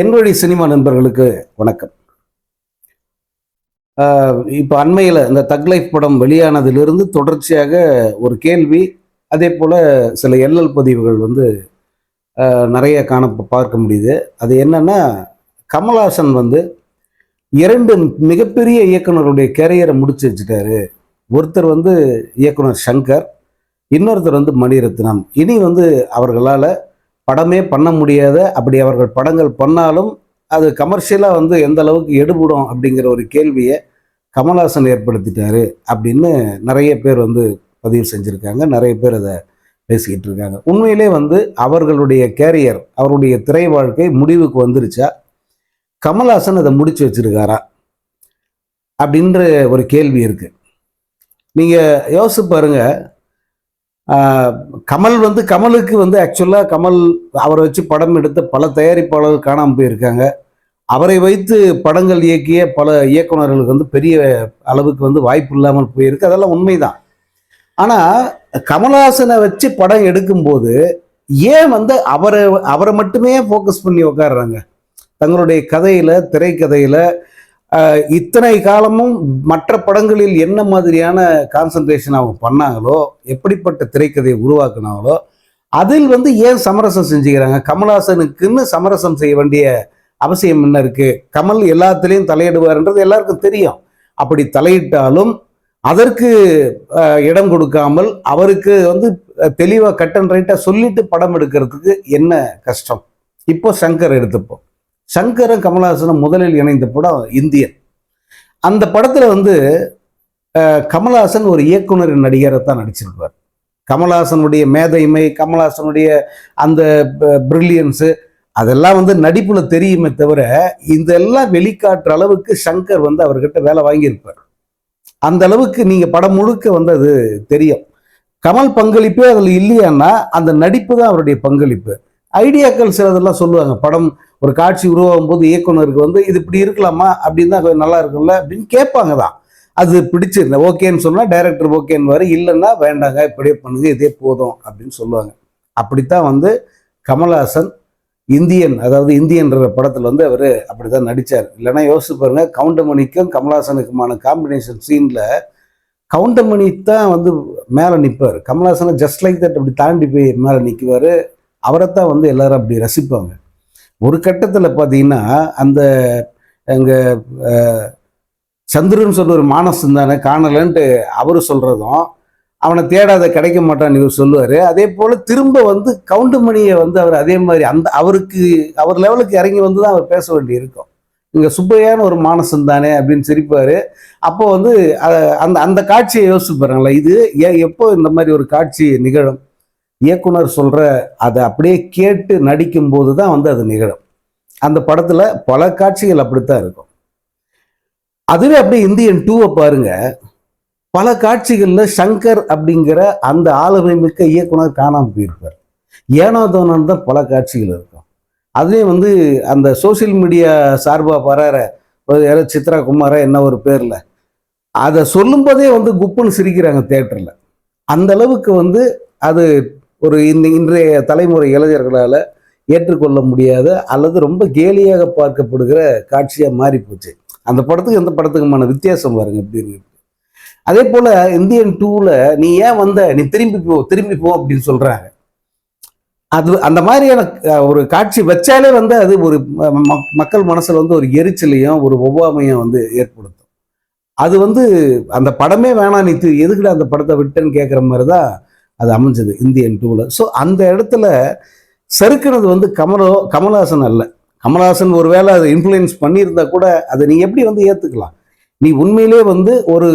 என்வழி cinema நண்பர்களுக்கு வணக்கம். இப்போ அண்மையில் இந்த தக் லைஃப் படம் வெளியானதிலிருந்து தொடர்ச்சியாக ஒரு கேள்வி அதே போல் சில எல்எல் பதிவுகள் வந்து நிறைய காண பார்க்க முடியுது. அது என்னன்னா கமல்ஹாசன் வந்து இரண்டு மிகப்பெரிய இயக்குனருடைய கேரியரை முடிச்சு வச்சுட்டாரு. ஒருத்தர் வந்து இயக்குனர் சங்கர் இன்னொருத்தர் வந்து மணிரத்னம். இனி வந்து அவர்களால் படமே பண்ண முடியாத அப்படி அவர்கள் படங்கள் பண்ணாலும் அது கமர்ஷியலாக வந்து எந்த அளவுக்கு எடுபடும் அப்படிங்கிற ஒரு கேள்வியை கமல்ஹாசன் ஏற்படுத்திட்டாரு அப்படின்னு நிறைய பேர் வந்து பதிவு செஞ்சுருக்காங்க. நிறைய பேர் அதை பேசிக்கிட்டு இருக்காங்க. உண்மையிலே வந்து அவர்களுடைய கேரியர் அவருடைய திரை வாழ்க்கை முடிவுக்கு வந்துருச்சா? கமல்ஹாசன் அதை முடிச்சு வச்சிருக்காரா? அப்படின்ற ஒரு கேள்வி இருக்குது நீங்கள் யோசிச்சு பாருங்கள் கமல் வந்து கமலுக்கு வந்து ஆக்சுவலாக கமல் அவரை வச்சு படம் எடுத்த பல தயாரிப்பாளர்கள் காணாமல் போயிருக்காங்க. அவரை வைத்து படங்கள் இயக்கிய பல இயக்குனர்களுக்கு வந்து பெரிய அளவுக்கு வந்து வாய்ப்பு இல்லாமல் போயிருக்கு. அதெல்லாம் உண்மைதான். ஆனால் கமல்ஹாசனை வச்சு படம் எடுக்கும்போது ஏன் வந்து அவரை அவரை மட்டுமே ஃபோக்கஸ் பண்ணி உட்காடுறாங்க தங்களுடைய கதையில் திரைக்கதையில் இத்தனை காலமும் மற்ற படங்களில் என்ன மாதிரியான கான்சன்ட்ரேஷன் அவங்க பண்ணாங்களோ எப்படிப்பட்ட திரைக்கதையை உருவாக்குனாங்களோ அதில் வந்து ஏன் சமரசம் செஞ்சுக்கிறாங்க? கமல்ஹாசனுக்குன்னு சமரசம் செய்ய வேண்டிய அவசியம் என்ன இருக்கு? கமல் எல்லாத்துலேயும் தலையிடுவார்ன்றது எல்லாருக்கும் தெரியும். அப்படி தலையிட்டாலும் அதற்கு இடம் கொடுக்காமல் அவருக்கு வந்து தெளிவாக கட் அண்ட் ரைட்டாக சொல்லிட்டு படம் எடுக்கிறதுக்கு என்ன கஷ்டம்? இப்போ சங்கர் எடுத்துப்போம். சங்கரும் கமலஹாசனும் முதலில் இணைந்த படம் இந்தியன். அந்த படத்தில் வந்து கமலஹாசன் ஒரு இயக்குனர் நடிகரை தான் நடிச்சிருப்பார். கமல்ஹாசனுடைய மேதைமை கமலஹாசனுடைய அந்த பிரில்லியன்ஸு அதெல்லாம் வந்து நடிப்பில் தெரியுமே தவிர இதெல்லாம் வெளிக்காட்டுற அளவுக்கு சங்கர் வந்து அவர்கிட்ட வேலை வாங்கியிருப்பார். அந்த அளவுக்கு நீங்கள் படம் முழுக்க வந்து அது தெரியும். கமல் பங்களிப்பே அதில் இல்லையான்னா அந்த நடிப்பு தான் அவருடைய பங்களிப்பு. ஐடியாக்கள் சிலதெல்லாம் சொல்லுவாங்க படம் ஒரு காட்சி உருவாகும் போது இயக்குனருக்கு வந்து இது இப்படி இருக்கலாமா? அப்படின்னு தான் கொஞ்சம் நல்லா இருக்கும்ல? அப்படின்னு கேட்பாங்க தான் அது பிடிச்சிருந்தேன் ஓகேன்னு சொன்னால் டைரக்டர் ஓகேன்னு வர இல்லைன்னா வேண்டாங்க இப்படியே பண்ணுங்க இதே போதும் அப்படின்னு சொல்லுவாங்க. அப்படித்தான் வந்து கமல்ஹாசன் இந்தியன் அதாவது இந்தியன்ற படத்தில் வந்து அவர் அப்படி தான் நடித்தார் இல்லைன்னா யோசிச்சு பாருங்க கவுண்டமணிக்கும் கமல்ஹாசனுக்குமான காம்பினேஷன் சீனில் கவுண்டமணி தான் வந்து மேலே நிற்பார் கமல்ஹாசனை ஜஸ்ட் லைக் தட் அப்படி தாண்டி போய் மேலே நிற்குவார் அவரைத்தான் வந்து எல்லாரும் அப்படி ரசிப்பாங்க. ஒரு கட்டத்தில் பார்த்தீங்கன்னா அந்த எங்கள் சந்திரன் சொல்ற ஒரு மானசம் தானே காணலன்ட்டு அவர் சொல்கிறதும் அவனை தேடாத கிடைக்க மாட்டான்னு இவர் சொல்லுவார். அதே போல் திரும்ப வந்து கவுண்டமணியை வந்து அவர் அதே மாதிரி அந்த அவருக்கு அவர் லெவலுக்கு இறங்கி வந்து தான் அவர் பேச வேண்டி இருக்கும். இங்கே சுப்பையான ஒரு மானசம் தானே அப்படின்னு சிரிப்பார். அப்போ வந்து அந்த அந்த காட்சியை யோசிச்சு பாருங்களேன். இது எப்போ இந்த மாதிரி ஒரு காட்சி நிகழும்? இயக்குனர் சொல்கிற அதை அப்படியே கேட்டு நடிக்கும் போது தான் வந்து அது நிகழும். அந்த படத்தில் பல காட்சிகள் அப்படித்தான் இருக்கும். அதுவே அப்படியே இந்தியன் டூவை பாருங்க. பல காட்சிகளில் சங்கர் அப்படிங்கிற அந்த ஆளுமை மிக்க இயக்குனர் காணாமல் போயிருப்பார். ஏனோ தான் பல காட்சிகள் இருக்கும். அதுலேயும் வந்து அந்த சோஷியல் மீடியா சார்பாக வராற ஒரு யாரோ சித்ரா குமாரா என்ன ஒரு பேரில். அதை சொல்லும்போதே வந்து குப்புன்னு சிரிக்கிறாங்க தேட்டரில் அந்த அளவுக்கு வந்து அது ஒரு இந்த இன்றைய தலைமுறை இளைஞர்களால் ஏற்றுக்கொள்ள முடியாத அல்லது ரொம்ப கேலியாக பார்க்கப்படுகிற காட்சியாக மாறி போச்சு அந்த படத்துக்கு எந்த படத்துக்குமான வித்தியாசம் பாருங்க எப்படி அதே போல இந்தியன் டூவில் நீ ஏன் வந்த நீ திரும்பி போ திரும்பி போ அப்படின்னு சொல்கிறாங்க அது அந்த மாதிரியான ஒரு காட்சி வச்சாலே வந்து அது ஒரு மக்கள் மனசில் வந்து ஒரு எரிச்சலையும் ஒரு ஒவ்வாமையும் வந்து ஏற்படுத்தும். அது வந்து அந்த படமே வேணாம் நீ எதுக்குடா அந்த படத்தை விட்டேன்னு கேட்குற மாதிரி தான் அது அமைஞ்சது இந்தியன் டூவில் ஸோ அந்த இடத்துல சறுக்கினது வந்து கமலோ கமல்ஹாசன் அல்ல. கமல்ஹாசன் ஒருவேளை அதை இன்ஃப்ளூயன்ஸ் பண்ணியிருந்தா கூட அதை நீ எப்படி வந்து ஏற்றுக்கலாம் நீ உண்மையிலே வந்து ஒரு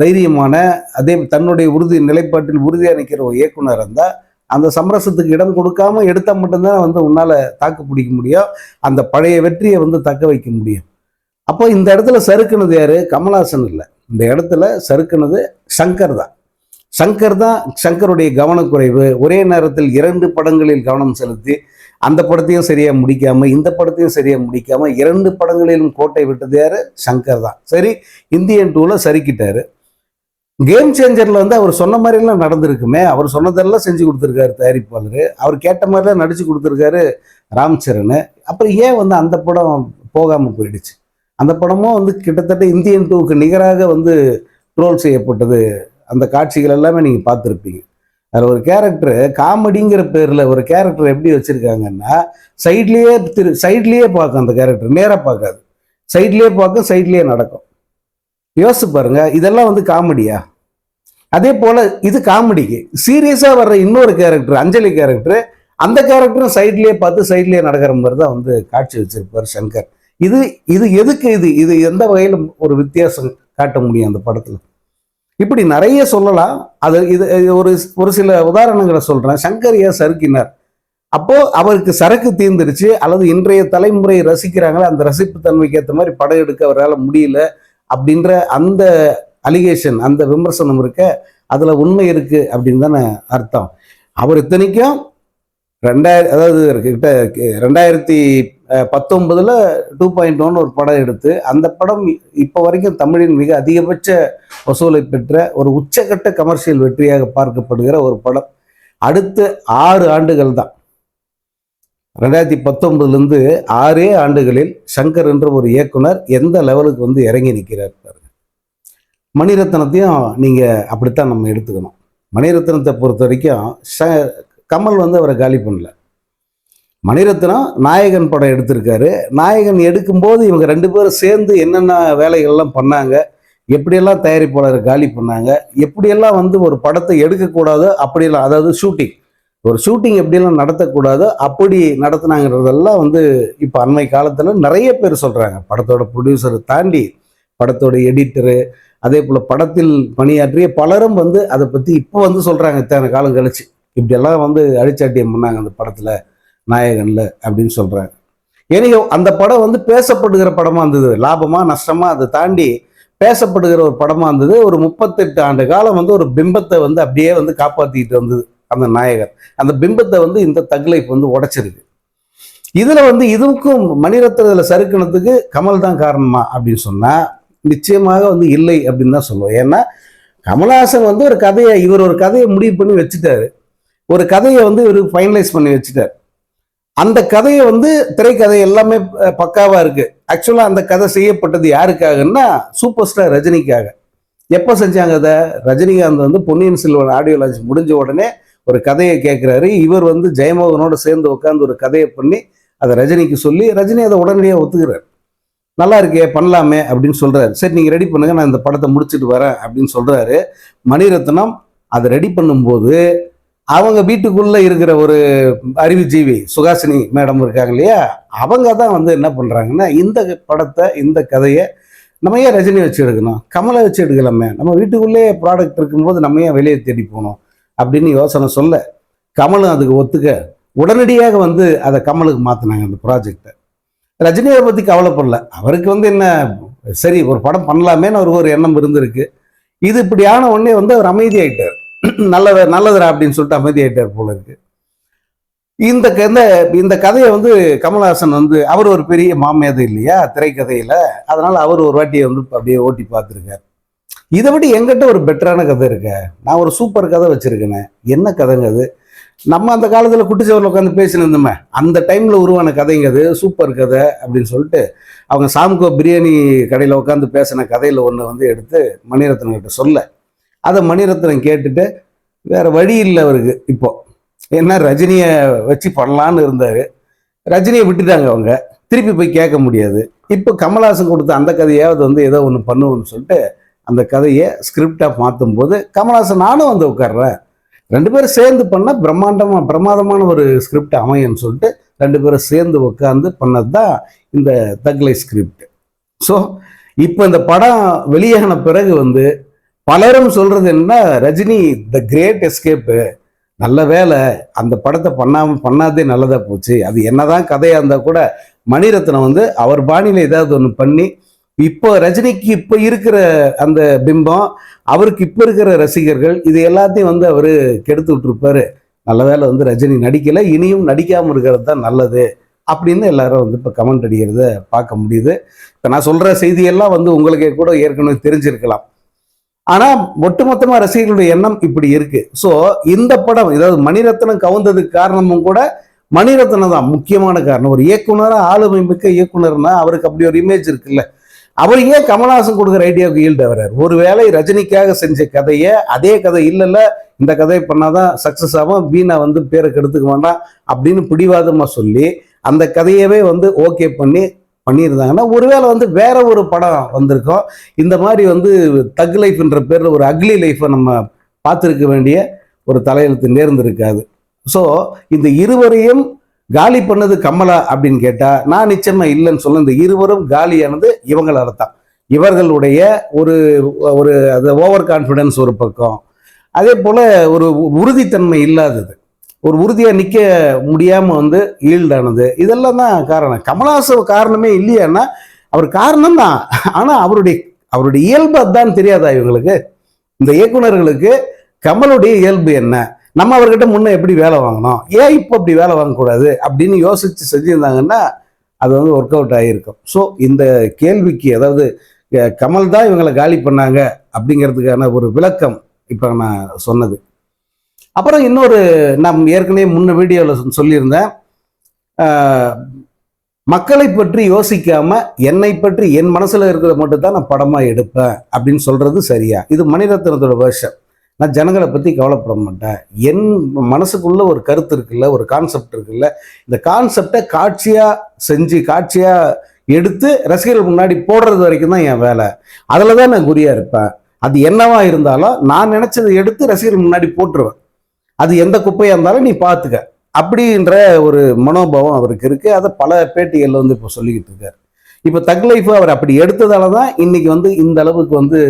தைரியமான அதே தன்னுடைய உறுதி நிலைப்பாட்டில் உறுதியாக நிற்கிற ஒரு இயக்குனர் இருந்தால் அந்த சமரசத்துக்கு இடம் கொடுக்காம எடுத்தால் மட்டும்தான் வந்து உன்னால் தாக்கு பிடிக்க முடியும். அந்த பழைய வெற்றியை வந்து தக்க வைக்க முடியும். அப்போ இந்த இடத்துல சறுக்குனது யாரு? கமல்ஹாசன் இல்லை. இந்த இடத்துல சறுக்குனது சங்கர் தான். சங்கர் தான் சங்கருடைய கவனக்குறைவு. ஒரே நேரத்தில் இரண்டு படங்களில் கவனம் செலுத்தி அந்த படத்தையும் சரியா முடிக்காம இந்த படத்தையும் சரியா முடிக்காம இரண்டு படங்களிலும் கோட்டை விட்டது யாரு? சங்கர் தான். சரி இந்தியன் டூல சரிக்கிட்டார் கேம் சேஞ்சர்ல வந்து அவர் சொன்ன மாதிரிலாம் நடந்திருக்குமே. அவர் சொன்னதெல்லாம் செஞ்சு கொடுத்துருக்காரு தயாரிப்பாளர். அவர் கேட்ட மாதிரிலாம் நடிச்சு கொடுத்துருக்காரு ராம் சரண் அப்புறம் ஏன் வந்து அந்த படம் போகாம போயிடுச்சு? அந்த படமும் வந்து கிட்டத்தட்ட இந்தியன் டூவுக்கு நிகராக வந்து ட்ரோல் செய்யப்பட்டது அந்த காட்சிகள் எல்லாமே நீங்கள் பார்த்துருப்பீங்க. அதில் ஒரு கேரக்டர் காமெடிங்கிற பேரில் ஒரு கேரக்டர் எப்படி வச்சுருக்காங்கன்னா சைட்லேயே திரு சைட்லேயே பார்க்கும் அந்த கேரக்டர் நேராக பார்க்காது. சைட்லேயே பார்க்கும் சைட்லேயே நடக்கும். யோசிச்சு பாருங்க இதெல்லாம் வந்து காமெடியா? அதே போல் இது காமெடிக்கு. சீரியஸாக வர்ற இன்னொரு கேரக்டர் அஞ்சலி கேரக்டர் அந்த கேரக்டரும் சைட்லேயே பார்த்து சைட்லேயே நடக்கிற மாதிரி தான் வந்து காட்சி வச்சிருப்பார் சங்கர். இது இது எதுக்கு இது? இது எந்த வகையில் ஒரு வித்தியாசம் காட்ட முடியும் அந்த படத்தில்? இப்படி நிறைய சொல்லலாம். அது இது இது ஒரு ஒரு சில உதாரணங்களை சொல்கிறேன் சங்கர் சறுக்கினார். அப்போது அவருக்கு சரக்கு தீர்ந்துருச்சு. அல்லது இன்றைய தலைமுறை ரசிக்கிறாங்களே? அந்த ரசிப்பு தன்மைக்கு ஏற்ற மாதிரி படம் எடுக்க அவரால் முடியல அப்படின்ற அந்த அலிகேஷன் அந்த விமர்சனம் இருக்க அதில் உண்மை இருக்குது அப்படின்னு தானே அர்த்தம். அவர் இத்தனைக்கும் ரெண்டாயிரம் அதாவது கிட்ட ரெண்டாயிரத்தி பத்தொன்பதில் டூ பாயிண்ட் ஒன் ஒரு படம் எடுத்து அந்த படம் இப்போ வரைக்கும் தமிழின் மிக அதிகபட்ச வசூலை பெற்ற ஒரு உச்சகட்ட கமர்ஷியல் வெற்றியாக பார்க்கப்படுகிற ஒரு படம். அடுத்த ஆறு ஆண்டுகள் தான். ரெண்டாயிரத்தி பத்தொன்பதுலேருந்து ஆறே ஆண்டுகளில் சங்கர் என்ற ஒரு இயக்குனர் எந்த லெவலுக்கு வந்து இறங்கி நிற்கிறார் பாருங்க. மணிரத்னத்தையும் நீங்கள் அப்படித்தான் நம்ம எடுத்துக்கணும். மணிரத்னத்தை பொறுத்த வரைக்கும் ச கமல் வந்து அவரை காலி பண்ணல. மணிரத்னம் நாயகன் படம் எடுத்திருக்காரு. நாயகன் எடுக்கும்போது இவங்க ரெண்டு பேரும் சேர்ந்து என்னென்ன வேலைகள்லாம் பண்ணாங்க எப்படியெல்லாம் தயாரிப்பாளர் காலி பண்ணாங்க எப்படியெல்லாம் வந்து ஒரு படத்தை எடுக்கக்கூடாதோ அப்படியெல்லாம் அதாவது ஷூட்டிங் ஒரு ஷூட்டிங் எப்படியெல்லாம் நடத்தக்கூடாதோ அப்படி நடத்தினாங்கிறதெல்லாம் வந்து இப்போ அண்மை காலத்தில் நிறைய பேர் சொல்கிறாங்க படத்தோட ப்ரொடியூசரை தாண்டி படத்தோட எடிட்டரு அதே போல் படத்தில் பணியாற்றிய பலரும் வந்து அதை பற்றி இப்போ வந்து சொல்கிறாங்க இத்தனை காலம் கழிச்சு இப்படியெல்லாம் வந்து அழிச்சாட்டியம் பண்ணாங்க அந்த படத்தில். நாயகனில் அப்படின்னு சொல்கிறாங்க எனியோ அந்த படம் வந்து பேசப்படுகிற படமாக இருந்தது. லாபமா நஷ்டமா அதை தாண்டி பேசப்படுகிற ஒரு படமாக இருந்தது. ஒரு முப்பத்தெட்டு ஆண்டு காலம் வந்து ஒரு பிம்பத்தை வந்து அப்படியே வந்து காப்பாற்றிக்கிட்டு வந்தது அந்த நாயகர். அந்த பிம்பத்தை வந்து இந்த தக்லைஃப் வந்து உடைச்சிருக்கு. இதுல வந்து இதுக்கும் மணிரத்னத்துல சறுக்கினத்துக்கு கமல் தான் காரணமா அப்படின்னு சொன்னா நிச்சயமாக வந்து இல்லை அப்படின்னு தான் சொல்லுவோம். ஏன்னா கமல்ஹாசன் வந்து ஒரு கதையை இவர் ஒரு கதையை முடிவு பண்ணி வச்சுட்டாரு. ஒரு கதையை வந்து இவர் ஃபைனலைஸ் பண்ணி வச்சுட்டார். அந்த கதையை வந்து திரைக்கதை எல்லாமே பக்காவாக பக்காவா இருக்கு. ஆக்சுவலா அந்த கதை செய்யப்பட்டது யாருக்காகன்னா சூப்பர் ஸ்டார் ரஜினிக்காக. எப்போ செஞ்சாங்க அதை? ரஜினிகாந்த் வந்து பொன்னியின் செல்வன் ஆடியோ லான்ச் முடிஞ்ச உடனே ஒரு கதையை கேட்குறாரு இவர் வந்து ஜெயமோகனோட சேர்ந்து உட்காந்து ஒரு கதையை பண்ணி அதை ரஜினிக்கு சொல்லி ரஜினி அதை உடனடியாக ஒத்துக்கிறார். நல்லா இருக்கே பண்ணலாமே அப்படின்னு சொல்கிறாரு சரி நீங்கள் ரெடி பண்ணுங்க நான் இந்த படத்தை முடிச்சுட்டு வரேன் அப்படின்னு சொல்கிறாரு மணிரத்னம் அதை ரெடி பண்ணும்போது அவங்க வீட்டுக்குள்ளே இருக்கிற ஒரு அறிவுஜீவி சுகாசினி மேடம் இருக்காங்க இல்லையா? அவங்க தான் வந்து என்ன பண்ணுறாங்கன்னா இந்த படத்தை இந்த கதையை நம்ம ஏன் ரஜினி வச்சு எடுக்கணும்? கமலை வச்சு எடுக்கலாமே. நம்ம வீட்டுக்குள்ளேயே ப்ராடக்ட் இருக்கும்போது நம்ம ஏன் வெளியே தேடி போகணும்? அப்படின்னு யோசனை சொல்ல கமலும் அதுக்கு ஒத்துக்க உடனடியாக வந்து அதை கமலுக்கு மாற்றினாங்க அந்த ப்ராஜெக்டை ரஜினியை பற்றி கவலைப்படல. அவருக்கு வந்து என்ன சரி ஒரு படம் பண்ணலாமேன்னு அவருக்கு ஒரு எண்ணம் இருந்திருக்கு. இது இப்படியான உடனே வந்து அவர் அமைதியாயிட்டார். நல்லது நல்லதுரா அப்படின்னு சொல்லிட்டு அமைதியாயிட்டார் போல இருக்கு. இந்த இந்த இந்த கதையை வந்து கமல்ஹாசன் வந்து அவர் ஒரு பெரிய மாமேதை இல்லையா திரைக்கதையில். அதனால் அவர் ஒரு வாட்டியை வந்து அப்படியே ஓட்டி பார்த்துருக்காரு. இதை விட எங்கிட்ட ஒரு பெட்டரான கதை இருக்க. நான் ஒரு சூப்பர் கதை வச்சுருக்கேனே. என்ன கதைங்க அது? நம்ம அந்த காலத்தில் குட்டிச்சவரில் உட்காந்து பேசினிருந்தோமே. அந்த டைமில் உருவான கதைங்க அது. சூப்பர் கதை அப்படின்னு சொல்லிட்டு அவங்க சாம்கோ பிரியாணி கடையில் உட்காந்து பேசின கதையில் ஒன்று வந்து எடுத்து மணிரத்னம் கிட்ட சொல்ல. அதை மணிரத்னம் கேட்டுட்டு வேற வழி இல்லை அவருக்கு இப்போ. ஏன்னா ரஜினியை வச்சு பண்ணலான்னு இருந்தார். ரஜினியை விட்டுட்டாங்க அவங்க. திருப்பி போய் கேட்க முடியாது. இப்போ கமல்ஹாசன் கொடுத்த அந்த கதையாவது வந்து ஏதோ ஒன்று பண்ணுவோன்னு சொல்லிட்டு அந்த கதையை ஸ்கிரிப்டாக மாற்றும் போது கமல்ஹாசன் நானும் வந்து உட்கார்றேன். ரெண்டு பேரும் சேர்ந்து பண்ண பிரம்மாண்டமாக பிரமாதமான ஒரு ஸ்கிரிப்ட் அமையன்னு சொல்லிட்டு ரெண்டு பேரும் சேர்ந்து உட்காந்து பண்ணது தான் இந்த தக்லை ஸ்கிரிப்ட் ஸோ இப்போ இந்த படம் வெளியான பிறகு வந்து பலரும் சொல்றது என்ன ரஜினி த கிரேட் எஸ்கேப்பு நல்ல வேலை. அந்த படத்தை பண்ணாம பண்ணாதே நல்லதா போச்சு. அது என்னதான் கதையா இருந்தா கூட மணிரத்னம் வந்து அவர் பாணியில ஏதாவது ஒன்று பண்ணி இப்போ ரஜினிக்கு இப்போ இருக்கிற அந்த பிம்பம் அவருக்கு இப்போ இருக்கிற ரசிகர்கள் இது எல்லாத்தையும் வந்து அவர் கெடுத்து விட்டுருப்பாரு. நல்ல வேலை வந்து ரஜினி நடிக்கல இனியும் நடிக்காம இருக்கிறது தான் நல்லது அப்படின்னு எல்லாரும் வந்து இப்போ கமெண்ட் அடிக்கிறத பார்க்க முடியுது. இப்போ நான் சொல்ற செய்தியெல்லாம் வந்து உங்களுக்கே கூட ஏற்கனவே தெரிஞ்சிருக்கலாம். ஆனா ஒட்டுமொத்தமா ரசிகர்களுடைய எண்ணம் இப்படி இருக்கு. ஸோ இந்த படம் ஏதாவது மணிரத்னம் கவுந்ததுக்கு காரணமும் கூட மணிரத்னம் தான் முக்கியமான காரணம். ஒரு இயக்குனரா ஆளுமை மிக்க இயக்குனர்னா அவருக்கு அப்படி ஒரு இமேஜ் இருக்குல்ல. அவர் ஏன் கமல்ஹாசன் கொடுக்குற ஐடியாவுக்கு ஈல்டு வர்றாரு ஒருவேளை ரஜினிக்காக செஞ்ச கதையை அதே கதை இல்லைல்ல இந்த கதையை பண்ணாதான் சக்சஸ் ஆகும் வீணா வந்து பேரை கெடுத்துக்க வேண்டாம் அப்படின்னு பிடிவாதமா சொல்லி அந்த கதையவே வந்து ஓகே பண்ணி பண்ணியிருந்தாங்கன்னா ஒருவேளை வந்து வேற ஒரு படம் வந்திருக்கும். இந்த மாதிரி வந்து தக் லைஃப்ன்ற பேரில் ஒரு அக்லி லைஃப்பை நம்ம பார்த்துருக்க வேண்டிய ஒரு தலையெழுத்து நேர்ந்திருக்காது. ஸோ இந்த இருவரையும் காலி பண்ணது கமலா அப்படின்னு கேட்டால் நான் நிச்சயமா இல்லைன்னு சொல்ல இந்த இருவரும் காலியானது இவங்களால தான். இவர்களுடைய ஒரு ஒரு அது ஓவர் கான்ஃபிடென்ஸ் ஒரு பக்கம். அதே போல் ஒரு உறுதித்தன்மை இல்லாதது. ஒரு உறுதியாக நிற்க முடியாமல் வந்து ஈல்டானது. இதெல்லாம் தான் காரணம். கமலஹாசன் காரணமே இல்லையான்னா அவர் காரணம் தான். ஆனால் அவருடைய அவருடைய இயல்பு அதான் தெரியாதா இவங்களுக்கு? இந்த இயக்குனர்களுக்கு கமலுடைய இயல்பு என்ன? நம்ம அவர்கிட்ட முன்னே எப்படி வேலை வாங்கணும் ஏன் இப்போ அப்படி வேலை வாங்கக்கூடாது? அப்படின்னு யோசித்து செஞ்சிருந்தாங்கன்னா அது வந்து ஒர்க் அவுட் ஆகியிருக்கும் ஸோ இந்த கேள்விக்கு அதாவது கமல் தான் இவங்களை காலி பண்ணாங்க அப்படிங்கிறதுக்கான ஒரு விளக்கம் இப்போ நான் சொன்னது. அப்புறம் இன்னொரு நான் ஏற்கனவே முன்ன வீடியோவில் சொல்லியிருந்தேன். மக்களை பற்றி யோசிக்காம என்னை பற்றி என் மனசில் இருக்கிறத மட்டும் தான் நான் படமாக எடுப்பேன் அப்படின்னு சொல்கிறது சரியா? இது மணிரத்னத்தோட வேர்ஷன் நான் ஜனங்களை பற்றி கவலைப்பட மாட்டேன். என் மனசுக்குள்ள ஒரு கருத்து இருக்குல்ல ஒரு கான்செப்ட் இருக்குல்ல. இந்த கான்செப்டை காட்சியாக செஞ்சு காட்சியாக எடுத்து ரசிகர்கள் முன்னாடி போடுறது வரைக்கும் தான் என் வேலை. அதில் தான் நான் குறியாக இருப்பேன். அது என்னவா இருந்தாலும் நான் நினச்சதை எடுத்து ரசிகர்கள் முன்னாடி போட்டுருவேன். அது எந்த குப்பையாக இருந்தாலும் நீ பார்த்துக்க. அப்படின்ற ஒரு மனோபாவம் அவருக்கு இருக்குது அதை பல பேட்டிகளில் வந்து இப்போ சொல்லிக்கிட்டு இருக்காரு. இப்போ தக் லைஃப் அவர் அப்படி எடுத்ததால தான் இன்னைக்கு வந்து இந்த அளவுக்கு வந்து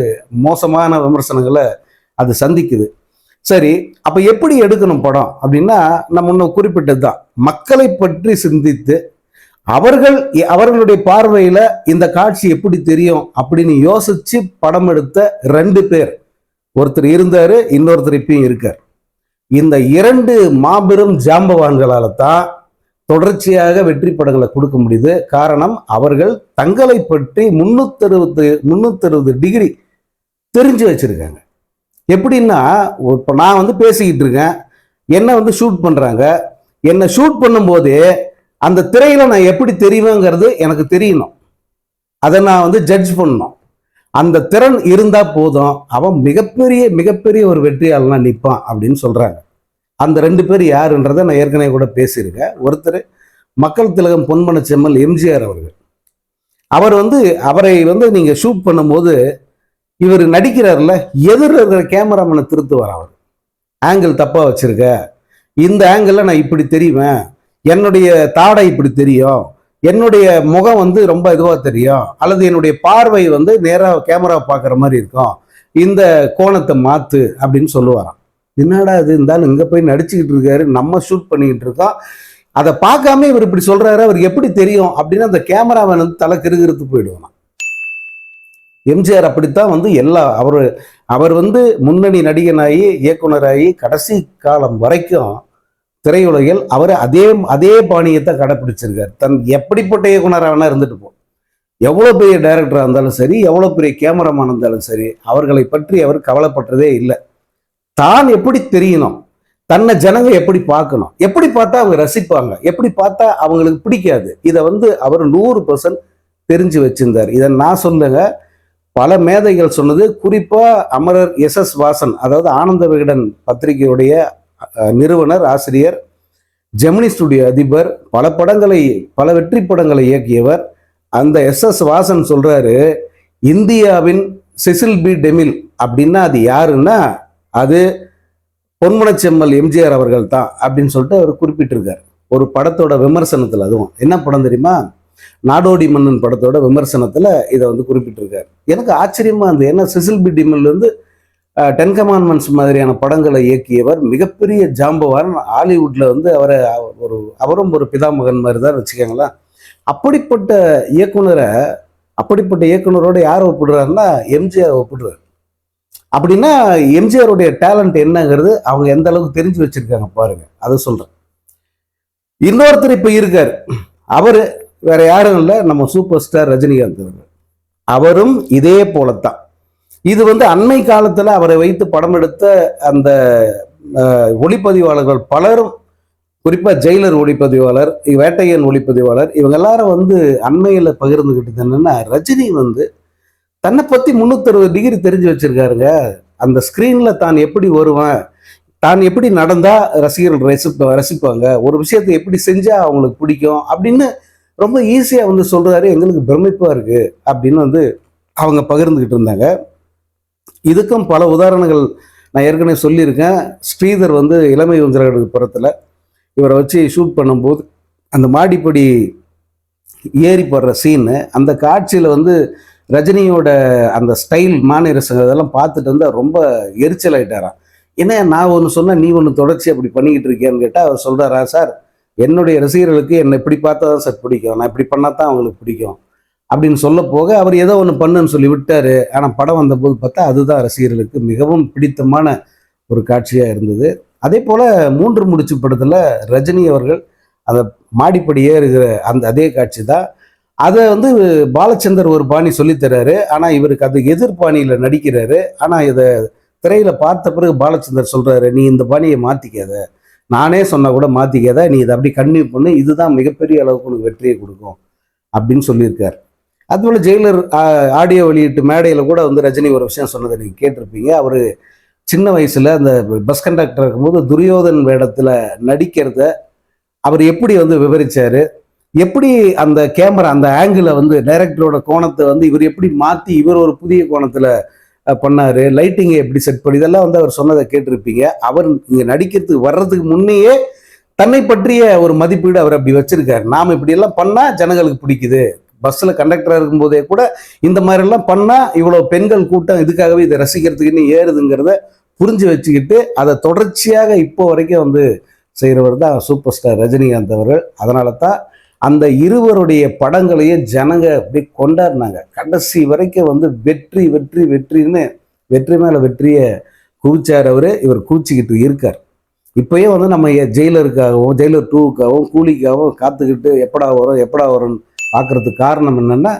மோசமான விமர்சனங்களை அது சந்திக்குது. சரி அப்போ எப்படி எடுக்கணும் படம்? அப்படின்னா நம்ம இன்னும் குறிப்பிட்டது தான் மக்களை பற்றி சிந்தித்து அவர்கள் அவர்களுடைய பார்வையில் இந்த காட்சி எப்படி தெரியும் அப்படின்னு யோசிச்சு படம் எடுத்த ரெண்டு பேர். ஒருத்தர் இருந்தார் இன்னொருத்தர் இப்பயும் இருக்கார். இந்த இரண்டு மாபெரும் ஜாம்பவான்களால் தான் தொடர்ச்சியாக வெற்றி படங்களை கொடுக்க முடியுது. காரணம் அவர்கள் தங்களை பற்றி முன்னூத்தறுபது முன்னூத்தறுபது டிகிரி தெரிஞ்சு வச்சுருக்காங்க. எப்படின்னா இப்போ நான் வந்து பேசிக்கிட்டு இருக்கேன். என்ன வந்து ஷூட் பண்ணுறாங்க என்னை ஷூட் பண்ணும்போது அந்த திரையில் நான் எப்படி தெரிவேங்கிறது எனக்கு தெரியணும். அதை நான் வந்து ஜட்ஜ் பண்ணணும். அந்த திறன் இருந்தா போதும். அவன் மிகப்பெரிய மிகப்பெரிய ஒரு வெற்றியாளனா நிற்பான் அப்படின்னு சொல்றாங்க. அந்த ரெண்டு பேர் யாருன்றதை நான் ஏற்கனவே கூட பேசியிருக்கேன். ஒருத்தர் மக்கள் திலகம் பொன்மன செம்மல் எம்ஜிஆர் அவர்கள். அவர் வந்து அவரை வந்து நீங்கள் ஷூட் பண்ணும்போது இவர் நடிக்கிறார்ல எதிர் இருக்கிற கேமராமேனை திருத்துவார் அவர். ஆங்கிள் தப்பாக வச்சுருக்க. இந்த ஆங்கிளில் நான் இப்படி தெரிவேன். என்னுடைய தாடை இப்படி தெரியும். என்னுடைய முகம் வந்து ரொம்ப இதுவாக தெரியும். அல்லது என்னுடைய பார்வை வந்து நேராக கேமரா பார்க்குற மாதிரி இருக்கும். இந்த கோணத்தை மாத்து அப்படின்னு சொல்லுவாராம். என்னடா இது? இருந்தாலும் இங்கே போய் நடிச்சுக்கிட்டு இருக்காரு. நம்ம ஷூட் பண்ணிக்கிட்டு இருக்கோம். அதை பார்க்காம இவர் இப்படி சொல்றாரு. அவர் எப்படி தெரியும்? அப்படின்னு அந்த கேமராமேன் வந்து தலை கிருகிறது போயிடுவான் எம்ஜிஆர் அப்படித்தான் வந்து எல்லா அவர் அவர் வந்து முன்னணி நடிகனாகி இயக்குனராகி கடைசி காலம் வரைக்கும் திரையுலகில் அவர் அதே அதே பாணியத்தை கடைப்பிடிச்சிருக்கார். தன் எப்படிப்பட்ட இயக்குனராக வேணா இருந்துட்டு போ. எவ்வளோ பெரிய டைரக்டராக இருந்தாலும் சரி எவ்வளோ பெரிய கேமராமேன் இருந்தாலும் சரி அவர்களை பற்றி அவர் கவலைப்பட்டதே இல்லை. தான் எப்படி தெரியணும்? தன்னை ஜனங்க எப்படி பார்க்கணும்? எப்படி பார்த்தா அவங்க ரசிப்பாங்க? எப்படி பார்த்தா அவங்களுக்கு பிடிக்காது? இதை வந்து அவர் நூறு பர்சன்ட் தெரிஞ்சு வச்சிருந்தார். இதை நான் சொல்லுங்க பல மேதைகள் சொன்னது குறிப்பாக அமரர் எஸ் எஸ் வாசன் அதாவது ஆனந்த விகடன் பத்திரிகையுடைய நிறுவனர் ஆசிரியர் ஜெமினி ஸ்டுடியோ அதிபர் பல படங்களை பல வெற்றி படங்களை இயக்கியவர். அந்த எஸ் எஸ் வாசன் சொல்றாரு இந்தியாவின் செசில் பி. டெமில் அப்படின்னா அது யாருன்னா அது பொன்முனச்செம்மல் எம்ஜிஆர் அவர்கள் தான் அப்படின்னு சொல்லிட்டு அவர் குறிப்பிட்டிருக்கார். ஒரு படத்தோட விமர்சனத்தில் அதுவும். என்ன படம் தெரியுமா? நாடோடி மன்னன் படத்தோட விமர்சனத்தில் இதை வந்து குறிப்பிட்டிருக்கார். எனக்கு ஆச்சரியமாக இருந்தது. ஏன்னா செசில் பி. டிமில் வந்து டென் கமாண்ட்மெண்ட்ஸ் மாதிரியான படங்களை இயக்கியவர் மிகப்பெரிய ஜாம்பவான். ஹாலிவுட்ல வந்து அவரை ஒரு அவரும் ஒரு பிதாமகன் மாதிரி தான் வச்சுக்கோங்களேன். அப்படிப்பட்ட இயக்குனரை அப்படிப்பட்ட இயக்குனரோட யார் ஒப்பிடுறாருன்னா எம்ஜிஆர் ஒப்பிடுறாரு. அப்படின்னா எம்ஜிஆருடைய டேலண்ட் என்னங்கிறது அவங்க எந்த அளவுக்கு தெரிஞ்சு வச்சிருக்காங்க பாருங்க. அதை சொல்றேன். இன்னொருத்தர் இப்போ இருக்கார். அவர் வேற யாரும் இல்லை நம்ம சூப்பர் ஸ்டார் ரஜினிகாந்த் அவரும் இதே போலத்தான். இது வந்து அண்மை காலத்தில் அவரை வைத்து படம் எடுத்த அந்த ஒளிப்பதிவாளர்கள் பலரும் குறிப்பாக ஜெயிலர் ஒளிப்பதிவாளர் வேட்டையன் ஒளிப்பதிவாளர் இவங்க எல்லாரும் வந்து அண்மையில் பகிர்ந்துக்கிட்டது என்னென்னா ரஜினி வந்து தன்னை பற்றி முந்நூற்றறுபது டிகிரி தெரிஞ்சு வச்சிருக்காருங்க. அந்த ஸ்க்ரீனில் தான் எப்படி வருவேன் தான் எப்படி நடந்தால் ரசிகர்கள் ரசிப்ப ரசிப்பாங்க ஒரு விஷயத்தை எப்படி செஞ்சால் அவங்களுக்கு பிடிக்கும் அப்படின்னு ரொம்ப ஈஸியாக வந்து சொல்கிறாரு எங்களுக்கு பிரமிப்பாக இருக்குது அப்படின்னு வந்து அவங்க பகிர்ந்துக்கிட்டு இருந்தாங்க. இதுக்கும் பல உதாரணங்கள் நான் ஏற்கனவே சொல்லியிருக்கேன். ஸ்ரீதர் வந்து இளமை உந்திரகடு புறத்தில் இவரை வச்சு ஷூட் பண்ணும்போது அந்த மாடிப்படி ஏறி போடுற சீனு அந்த காட்சியில் வந்து ரஜினியோட அந்த ஸ்டைல் மாநிரசங்க இதெல்லாம் பார்த்துட்டு வந்து ரொம்ப எரிச்சல் ஆகிட்டாராம் என்ன நான் ஒன்று சொன்னேன் நீ ஒன்று தொடர்ச்சி அப்படி பண்ணிக்கிட்டு இருக்கியான்னு கேட்டால் அவர் சொல்கிறாரா சார் என்னுடைய ரசிகர்களுக்கு என்னை இப்படி பார்த்தா தான் சார் பிடிக்கும். நான் இப்படி பண்ணால் தான் அவங்களுக்கு பிடிக்கும். அப்படின்னு சொல்ல போக அவர் ஏதோ ஒன்று பண்ணுன்னு சொல்லி விட்டார். ஆனால் படம் வந்தபோது பார்த்தா அதுதான் ரசிகர்களுக்கு மிகவும் பிடித்தமான ஒரு காட்சியாக இருந்தது. அதே போல் மூன்று முடிச்சு படத்தில் ரஜினி அவர்கள் அந்த மாடிப்படி ஏறுகிற அந்த அதே காட்சி தான். அதை வந்து பாலச்சந்தர் ஒரு பாணி சொல்லித்தராரு ஆனால் இவருக்கு அது எதிர் பாணியில் நடிக்கிறாரு. ஆனால் இதை திரையில் பார்த்த பிறகு பாலச்சந்தர் சொல்கிறாரு நீ இந்த பாணியை மாற்றிக்காத நானே சொன்னால் கூட மாற்றிக்காத நீ இதை அப்படி கன்டினியூ பண்ணு. இதுதான் மிகப்பெரிய அளவுக்கு உனக்கு வெற்றியை கொடுக்கும். அப்படின்னு சொல்லியிருக்கார். அதுபோல் ஜெயிலர் ஆடியோ வெளியீட்டு மேடையில் கூட வந்து ரஜினி ஒரு விஷயம் சொன்னதை நீங்கள் கேட்டிருப்பீங்க. அவர் சின்ன வயசில் அந்த பஸ் கண்டக்டர் இருக்கும்போது துரியோதன் வேடத்தில் நடிக்கிறத அவர் எப்படி வந்து விவரித்தார் எப்படி அந்த கேமரா அந்த ஆங்கிளை வந்து டைரக்டரோட கோணத்தை வந்து இவர் எப்படி மாற்றி இவர் ஒரு புதிய கோணத்தில் பண்ணார்? லைட்டிங்கை எப்படி செட் பண்ணி இதெல்லாம் வந்து அவர் சொன்னதை கேட்டிருப்பீங்க. அவர் இங்கே நடிக்கிறதுக்கு வர்றதுக்கு முன்னையே தன்னை பற்றிய ஒரு மதிப்பீடு அவர் அப்படி வச்சிருக்காரு. நாம் இப்படியெல்லாம் பண்ணால் ஜனங்களுக்கு பிடிக்குது. பஸ்ஸில் கண்டக்டராக இருக்கும்போதே கூட இந்த மாதிரிலாம் பண்ணால் இவ்வளோ பெண்கள் கூட்டம் இதுக்காகவே இதை ரசிக்கிறதுக்கு இன்னும் ஏறுதுங்கிறத புரிஞ்சு வச்சுக்கிட்டு அதை தொடர்ச்சியாக இப்போ வரைக்கும் வந்து செய்கிறவர் தான் சூப்பர் ஸ்டார் ரஜினிகாந்த் அவர்கள். அதனால தான் அந்த இருவருடைய படங்களையே ஜனங்க அப்படி கொண்டாடினாங்க. கடைசி வரைக்கும் வந்து வெற்றி வெற்றி வெற்றின்னு வெற்றி மேலே வெற்றியை குவிச்சார் அவர். இவர் குவிச்சிக்கிட்டு இருக்கார். இப்பயே வந்து நம்ம ஜெயிலருக்காகவும் ஜெயிலர் டூவுக்காகவும் கூலிக்காகவும் காத்துக்கிட்டு எப்படா வரும் எப்படா வரும்னு பார்க்குறதுக்கு காரணம் என்னென்னா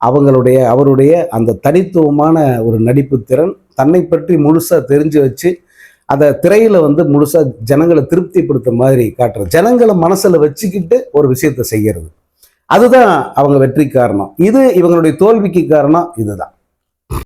அவங்களுடைய அவருடைய அந்த தனித்துவமான ஒரு நடிப்பு திறன் தன்னை பற்றி முழுசாக தெரிஞ்சு வச்சு அதை திரையில் வந்து முழுசாக ஜனங்களை திருப்திப்படுத்த மாதிரி காட்டுறது ஜனங்களை மனசில் வச்சுக்கிட்டு ஒரு விஷயத்தை செய்கிறது அதுதான் அவங்க வெற்றி காரணம். இது இவங்களுடைய தோல்விக்கு காரணம் இதுதான்.